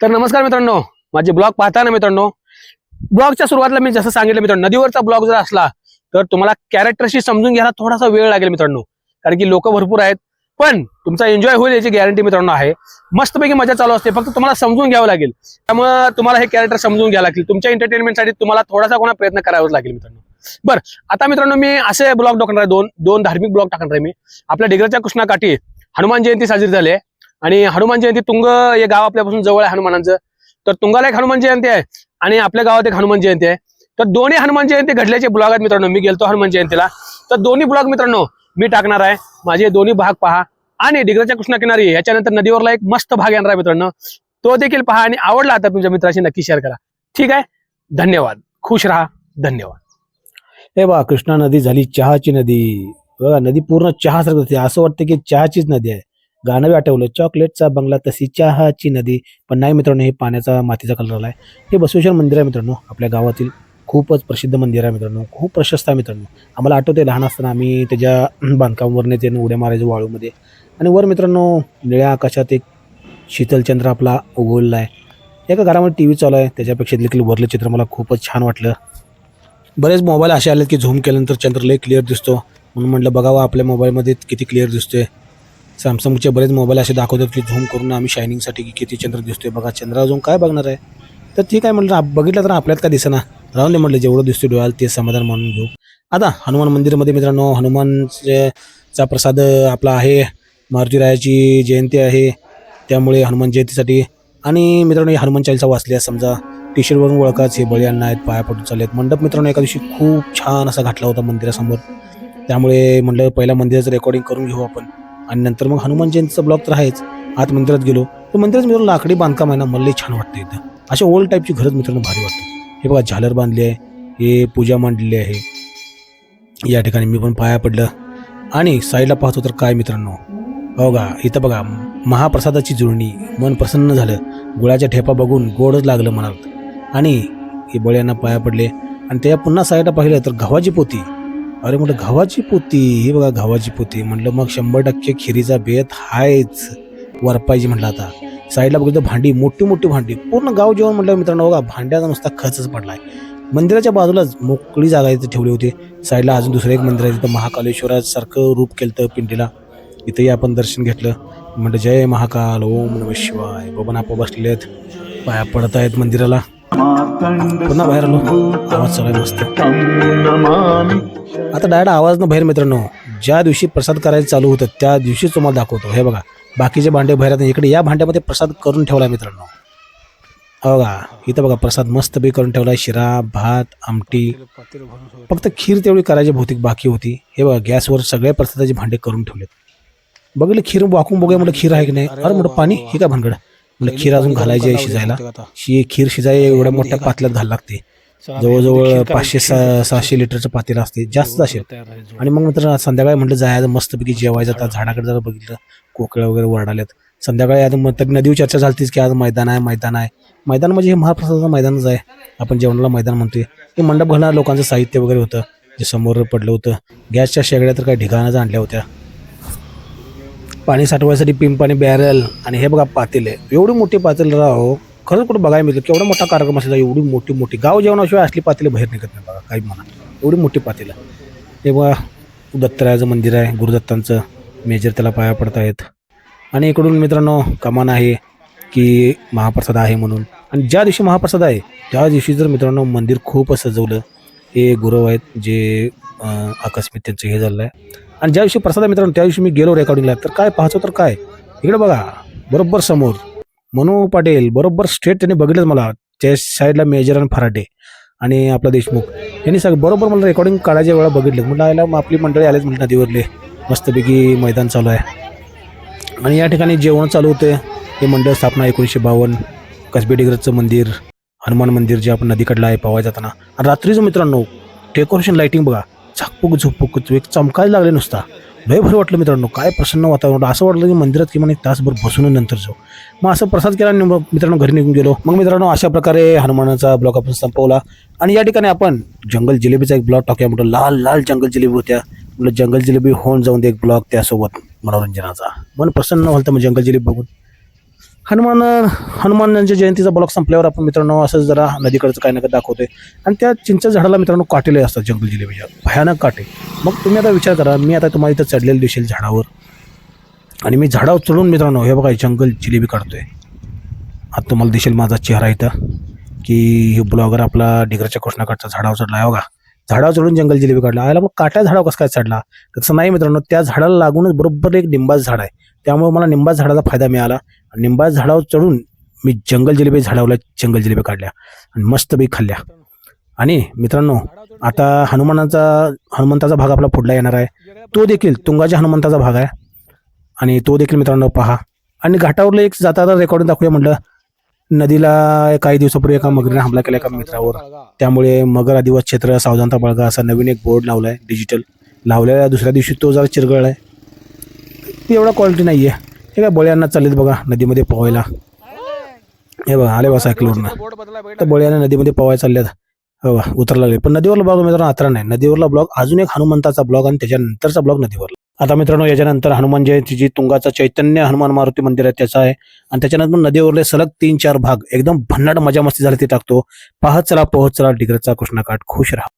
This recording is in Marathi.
तर नमस्कार मित्रांनो माझे ब्लॉग पाहताना मित्रांनो? ब्लॉगच्या सुरुवातीला मी जसं सांगितलं मित्रांनो नदीवरचा ब्लॉग जर असला तर तुम्हाला कॅरेक्टरशी समजून घ्यायला थोडासा वेळ लागेल मित्रांनो. कारण की लोक भरपूर आहेत पण तुमचा एन्जॉय होईल याची गॅरंटी मित्रांनो आहे. मस्तपैकी मजा चालू असते फक्त तुम्हाला समजून घ्यावं लागेल. त्यामुळे तुम्हाला हे कॅरेक्टर समजून घ्यावं लागेल. तुमच्या एंटरटेनमेंटसाठी तुम्हाला थोडासा कोणा प्रयत्न करावाच लागेल मित्रांनो. बरं आता मित्रांनो मी असे ब्लॉग टाकणार आहे दोन दोन धार्मिक ब्लॉग टाकणार आहे मी. आपल्या डिग्रजच्या कृष्णाकाठी हनुमान जयंती साजरी झाली आहे. आणि हनुमान जयंती तुंग हे गाव आपल्यापासून जवळ आहे हनुमानांचं. तर तुंगाला एक हनुमान जयंती आहे आणि आपल्या गावात एक हनुमान जयंती आहे. तर दोन्ही हनुमान जयंती घडल्याचे ब्लॉग आहेत मित्रांनो मी गेलतो हनुमान जयंतीला. तर दोन्ही ब्लॉग मित्रांनो मी टाकणार आहे. माझे दोन्ही भाग पहा आणि डिग्रजच्या कृष्णा किनारी याच्यानंतर नदीवरला एक मस्त भाग येणार आहे मित्रांनो. तो देखील पहा आणि आवडला तर तुमच्या मित्राशी नक्की शेअर करा. ठीक आहे? धन्यवाद. खुश राहा. धन्यवाद. हे बा कृष्णा नदी झाली चहाची नदी. बघा नदी पूर्ण चहासारखं असं वाटतं की चहाचीच नदी आहे. गाणं आठवलं. चॉकलेटचा बंगला तशी चहाची नदी. पण नाही मित्रांनो हे पाण्याचा मातीचा कलर आहे हे बसवेश्वर मंदिर आहे मित्रांनो आपल्या गावातील. खूपच प्रसिद्ध मंदिर आहे मित्रांनो. खूप प्रशस्त आहे मित्रांनो. आम्हाला आठवते लहान असताना आम्ही त्याच्या बांधकामावरने ते उड्या मारायचो वाळूमध्ये. आणि वर मित्रांनो निळ्या आकाशात एक शीतलचंद्र आपला उगवलेला आहे. एका घरामध्ये टी व्ही चालू आहे. त्याच्यापेक्षा देखील वरलं चित्र मला खूपच छान वाटलं. बरेच मोबाईल असे आले की झूम केल्यानंतर चंद्र लय क्लिअर दिसतो. म्हणून म्हटलं बघावं आपल्या मोबाईलमध्ये किती क्लिअर दिसतोय. सॅमसंगचे बरेच मोबाईल असे दाखवतात की झूम करून आम्ही शायनिंगसाठी की किती चंद्र दिसतोय. बघा चंद्र अजून काय बघणार आहे? तर ठीक आहे म्हटलं बघितलं तर आपल्यात काय दिसेना. राहून दे म्हटलं जेवढं दिसतोय डोळ्याला ते समाधान मानून घेऊ. आता हनुमान मंदिरमध्ये मित्रांनो हनुमानचा प्रसाद आपला आहे. मारुतीरायाची जयंती आहे. त्यामुळे हनुमान जयंतीसाठी. आणि मित्रांनो हे हनुमान चालीसा वाचली आहे समजा. टी शर्टवरून ओळखाच हे बळी आहेत पाया पडून चालले आहेत. मंडप मित्रांनो एका दिवशी खूप छान असा घातला होता मंदिरासमोर. त्यामुळे म्हटलं पहिल्या मंदिराचं रेकॉर्डिंग करून घेऊ आपण. आणि नंतर मग हनुमान जयंतीचा ब्लॉक तर आहेच. आत मंदिरात गेलो. तर मंदिरात मित्रांनो लाकडी बांधकाम आहे ना मला लई छान वाटतं इथं. अशा ओल्ड टाईपची घरच मित्रांनो भारी वाटतं. हे बघा झालर बांधली आहे. हे पूजा मांडलेली आहे. या ठिकाणी मी पण पाया पडलं. आणि साईडला पाहतो तर काय मित्रांनो? हो का इथं बघा महाप्रसादाची जुळणी. मन प्रसन्न झालं. गुळाच्या ठेपा बघून गोडच लागलं मनात. आणि हे बळ्यांना पाया पडले. आणि त्या पुन्हा साईडला पाहिलं तर गव्हाची पोती. अरे म्हटलं गव्हाची पोती हे बघा गव्हाची पोती. म्हटलं मग शंभर टक्के खिरीचा बेत हायच. वरपायची म्हटलं आता. साईडला बघितलं भांडी मोठी मोठी भांडी. पूर्ण गाव जेवण म्हटलं मित्रांनो बघा भांड्याचा नुसता खचच आहे मंदिराच्या बाजूलाच मोकळी जागा इथे ठेवली होती. साईडला अजून दुसरं एक मंदिर आहे तिथं महाकालेश्वरासारखं रूप केलं पिंडीला. इथंही आपण दर्शन घेतलं. म्हणलं जय महाकाल ओम नम शिवाय. बबन आप बसले आहेत पाया पडत आहेत मंदिराला. पुन्हा बाहेर आलो. आवाज चालू मस्त. आता डायरेक्ट आवाज न बाहेर मित्रांनो ज्या दिवशी प्रसाद करायचं चालू होतं त्या दिवशीच तुम्हाला दाखवतो. हे बघा बाकीचे भांडे बाहेर आहेत. इकडे या भांड्यामध्ये प्रसाद करून ठेवला मित्रांनो. हो बघा इथं बघा प्रसाद मस्त बी करून ठेवला शिरा भात आमटी. फक्त खीर तेवढी करायची भौतिक बाकी होती. हे बघा गॅसवर सगळ्या प्रसादाचे भांडे करून ठेवलेत. बघितलं खीर वाकून बघूया म्हटलं खीर आहे की नाही? अरे म्हटलं पाणी हे काय भानगड? म्हटलं खीर अजून घालायची आहे शिजायला. शी खीर शिजाय एवढ्या मोठ्या पातल्यात घाल लागते. जवळजवळ पाचशे सहा सहाशे लिटरचं पातेलं असते जास्त असेल. आणि मग नंतर संध्याकाळी म्हटलं जायचं मस्तपैकी जेवायचं आता झाडाकडे जरा बघितलं कोकळ्या वगैरे वरडाल्यात. संध्याकाळी आता मग नदीवर चर्चा झालीच की आज मैदान आहे मैदान आहे. मैदान म्हणजे हे महाप्रसादाचं मैदानच आहे. आपण जेवणाला मैदान म्हणतोय. हे मंडप घालणार लोकांचं साहित्य वगैरे होतं जे समोर पडलं होतं. गॅसच्या शेगड्या तर काही ढिगाणाच आणल्या होत्या. पाणी साठवायसाठी आणि बॅरल आणि हे बघा पातेले. एवढी मोठी पातेलं राहो खरंच कुठं बघायला मिळतं? केवढा मोठा कार्यक्रम असेल एवढी मोठी मोठी. गाव जेवणाशिवाय असली पातेले बाहेर निघत नाही बघा काही म्हणा. एवढी मोठी पातेलं. हे बघा दत्तरायाचं मंदिर आहे गुरुदत्तांचं मेजर त्याला पाया पडत आहेत आणि इकडून मित्रांनो कमान आहे की महाप्रसाद आहे म्हणून. आणि ज्या दिवशी महाप्रसाद आहे त्या दिवशी जर मित्रांनो मंदिर खूप सजवलं. हे गुरव आहेत जे आकस्मिक त्यांचं हे झालं आहे आणि ज्या दिवशी प्रसाद मित्रांनो त्या दिवशी मी गेलो रेकॉर्डिंगला तर काय पाहतो तर काय? इकडे बघा. बरोबर समोर. मनू पाटील बरोबर स्ट्रेट त्यांनी बघितलंच मला. त्या साईडला मेजर आणि फराटे आणि आपला देशमुख. यांनी सगळं बरोबर मला रेकॉर्डिंग काढायच्या वेळा बघितलं. म्हटलं आयला मग आपली मंडळी आलेच म्हटलं नदीवरले. मस्तपैकी मैदान चालू आहे. आणि या ठिकाणी जेवण चालू होते. हे मंडळ स्थापना एकोणीसशे बावन्न. कसबे डिग्रजचं मंदिर हनुमान मंदिर जे आपण नदीकडलं आहे पवाय जाताना. आणि रात्रीचं मित्रांनो डेकोरेशन लाईटिंग बघा. झाकपूक झुकपूक एक चमकायला लागले नुसता. लय भारी वाटलं मित्रांनो काय प्रसन्न वातावरण. असं वाटलं की मंदिरात किमान एक तासभर बसून नंतर जाऊ. मग असं प्रसाद केला आणि मग मित्रांनो घरी निघून गेलो. मग मित्रांनो अशा प्रकारे हनुमानाचा ब्लॉग आपण संपवला. आणि या ठिकाणी आपण जंगल जिलेबीचा एक ब्लॉग टाकूया म्हटलं लाल लाल जंगल जिलेबी होत्या. म्हटलं जंगल जिलेबी होऊन जाऊन दे एक ब्लॉग त्यासोबत मनोरंजनाचा. मन प्रसन्न व्हाल तर मग जंगल जिलेबी बघून. हनुमान हनुमानांच्या जयंतीचा ब्लॉक संपल्यावर आपण मित्रांनो असं जरा नदीकडचं काही ना काही दाखवतोय. आणि त्या चिंच झाडाला मित्रांनो काटेले असतात जंगल जिलेबीच्या म्हणजे. भयानक काटे. मग तुम्ही आता विचार करा मी आता तुम्हाला इथं चढलेलं दिसेल झाडावर. आणि मी झाडावर चढून मित्रांनो हे बघा जंगल जिलेबी काढतोय. आता तुम्हाला दिसेल माझा चेहरा इथं की ब्लॉगर आपला डिग्रच्या कृष्णाकडचा झाडावर चढला आहे बघा झाडावर चढून जंगल जिलेबी काढला. आयला मग काट्या झाडावर कसं काय चढला? तसं नाही मित्रांनो त्या झाडाला लागूनच बरोबर एक लिंबाचं झाड आहे. त्यामुळे मला निंबा झाडाचा फायदा मिळाला. आणि झाडावर चढून मी जंगल जिलेबी झाडावल्या जंगल जिलेबी काढल्या आणि मस्तपैकी खाल्ल्या. आणि मित्रांनो आता हनुमानाचा हनुमंताचा भाग आपला पुढला येणार आहे. तो देखील तुंगाच्या हनुमंताचा भाग आहे. आणि तो देखील मित्रांनो पहा. आणि घाटावरला एक जाताना रेकॉर्डिंग दाखवूया म्हटलं नदीला काही दिवसापूर्वी एका मगरीने हमला केला एका मित्रावर. त्यामुळे मगर आदिवास क्षेत्र सावधानता बळगा असा नवीन एक बोर्ड लावला आहे डिजिटल लावलेला दुसऱ्या दिवशी तो जरा चिरगळलाय. ती एवढा क्वालिटी नाही आहे हे काय बळ्यांना चाललेत बघा नदीमध्ये पोहायला. हे बघा आले बा सायकलवरनं तर बळ्यांना नदीमध्ये पोहायला चालल्यात. हो उतरला लागले पण नदीवरला ब्लॉग मित्रांनो आता नाही. नदीवरला ब्लॉग अजून एक हनुमंताचा ब्लॉग आणि त्याच्यानंतरचा ब्लॉग नदीवरला. आता मित्रांनो याच्यानंतर हनुमान जयंती जी तुंगाचा चैतन्य हनुमान मारुती मंदिर आहे त्याचा आहे. आणि त्याच्यानंतर नदीवरले सलग तीन चार भाग. एकदम भन्नाट मजा मस्ती झाली ते टाकतो. पाहत चला पोहत चला डिग्रजचा कृष्णाकाठ खुश राहा.